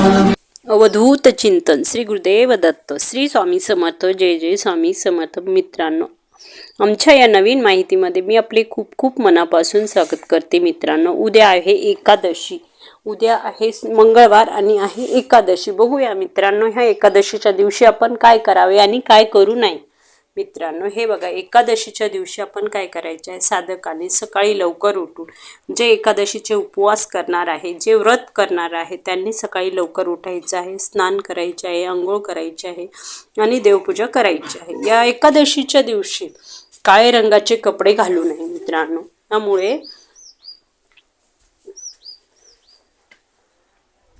अवधूत चिंतन. श्री गुरुदेव दत्त श्री स्वामी समर्थ जय जय स्वामी समर्थ. मित्रांनो आमच्या या नवीन माहितीमध्ये मी आपले खूप खूप मनापासून स्वागत करते मित्रांनो. उद्या आहे एकादशी. उद्या आहे मंगळवार आणि आहे एकादशी. बघूया मित्रांनो ह्या एकादशीच्या दिवशी आपण काय करावे आणि काय करू नये. मित्रांनो हे बघा एकादशीच्या दिवशी आपण काय करायचे आहे? साधकाने सकाळी लवकर उठून जे एकादशीचे उपवास करणार आहे जे व्रत करणार आहे त्यांनी सकाळी लवकर उठायचं आहे स्नान करायचे आहे आंघोळ करायचे आहे आणि देवपूजा करायची आहे. या एकादशीच्या दिवशी काळे रंगाचे कपडे घालू नये मित्रांनो. त्यामुळे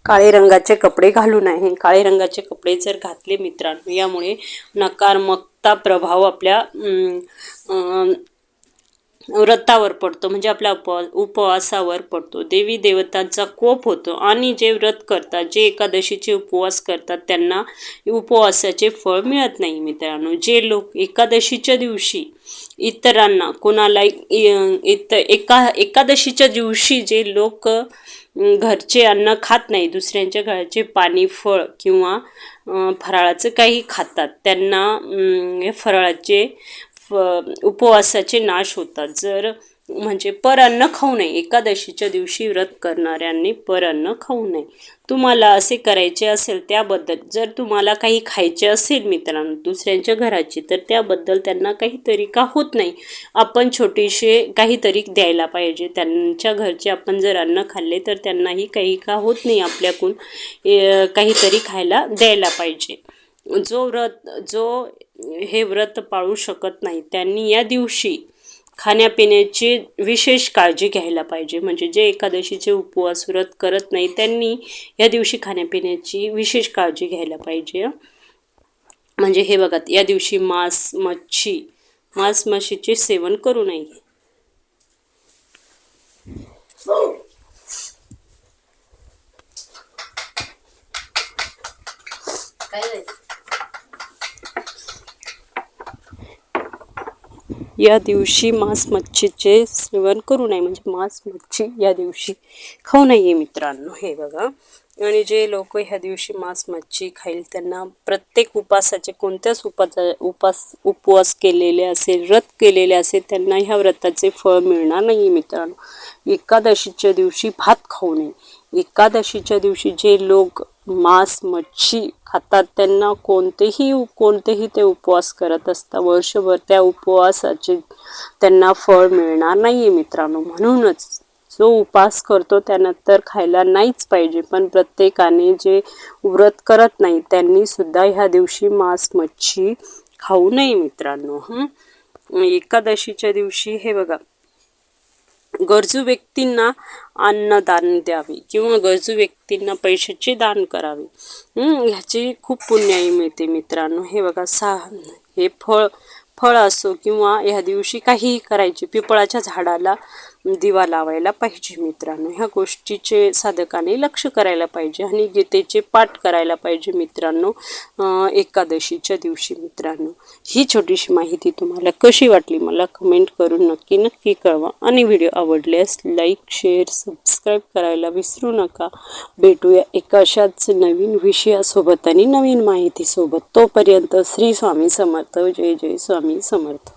काळे रंगाचे कपडे घालू नये काळे रंगाचे कपडे जर घातले मित्रांनो यामुळे नकारात्मकता प्रभाव आपल्या व्रतावर पडतो म्हणजे आपल्या उपवा उपवासावर पडतो. देवी देवतांचा कोप होतो आणि जे व्रत करतात जे एकादशीचे उपवास करतात त्यांना उपवासाचे फळ मिळत नाही मित्रांनो. जे लोक एकादशीच्या दिवशी इतरांना कोणाला इत एका एकादशीच्या दिवशी जे लोक घरचे अन्न खात नाही दुसऱ्यांच्या घराचे पाणी फळ किंवा फराळाचं काही खातात त्यांना हे फराळाचे उपवासाचे नाश होतात. जर म्हणजे परअन्न खाऊ नये. एकादशीच्या दिवशी व्रत करणाऱ्यांनी परअन्न खाऊ नये. तुम्हाला असे करायचे असेल त्याबद्दल जर तुम्हाला काही खायचे असेल मित्रांनो दुसऱ्यांच्या घराची तर त्याबद्दल त्यांना काहीतरी का होत नाही. आपण छोटीशे काहीतरी द्यायला पाहिजे. त्यांच्या घरचे आपण जर अन्न खाल्ले तर त्यांनाही काही का होत नाही आपल्याकडून काहीतरी खायला द्यायला पाहिजे. जो व्रत जो हे व्रत पाळू शकत नाही त्यांनी या दिवशी खाण्यापिण्याची विशेष काळजी घ्यायला पाहिजे. म्हणजे जे एकादशीचे उपवास व्रत करत नाही त्यांनी या दिवशी खाण्यापिण्याची विशेष काळजी घ्यायला पाहिजे. म्हणजे हे बघा या दिवशी मांस मच्छी मांस मच्छीचे सेवन करू नये. या दिवशी मांस मच्छीचे सेवन करू नये. म्हणजे मांस मच्छी या दिवशी खाऊ नये मित्रांनो. हे बघा. आणि जे लोक ह्या दिवशी मांस मच्छी खाईल त्यांना प्रत्येक उपासाचे कोणत्याच उपाचा उपास उपवास केलेले असेल व्रत केलेले असेल त्यांना ह्या व्रताचे फळ मिळणार नाही मित्रांनो. एकादशीच्या दिवशी भात खाऊ नये. एकादशीच्या दिवशी जे लोक मांस मच्छी खातात त्यांना कोणतेही कोणतेही ते उपवास करत असतात. वर्षभर त्या उपवासाचे त्यांना फळ मिळणार नाही आहे मित्रांनो. म्हणूनच जो उपास करतो त्यानंतर खायला नाहीच पाहिजे. पण प्रत्येकाने जे व्रत करत नाही त्यांनी सुद्धा ह्या दिवशी मांस मच्छी खाऊ नये मित्रांनो. एकादशीच्या दिवशी हे बघा. गरजू व्यक्तींना अन्नदान द्यावे किंवा गरजू व्यक्तींना पैशाचे दान करावे. ह्याची खूप पुण्याई मिळते मित्रांनो. हे बघा सहा हे फळ फळ असो किंवा ह्या दिवशी काहीही करायचे पिपळाच्या झाडाला दिवा लावायला पाहिजे मित्रांनो. ह्या गोष्टीचे साधकाने लक्ष करायला पाहिजे आणि गीतेचे पाठ करायला पाहिजे मित्रांनो एकादशीच्या दिवशी मित्रांनो. ही छोटीशी माहिती तुम्हाला कशी वाटली मला कमेंट करून नक्की नक्की कळवा. आणि व्हिडिओ आवडल्यास लाईक शेअर सबस्क्राईब करायला विसरू नका. भेटूया एका अशाच नवीन विषयासोबत आणि नवीन माहितीसोबत. तोपर्यंत श्री स्वामी समर्थ. जय जय स्वामी. स्वामी समर्थ.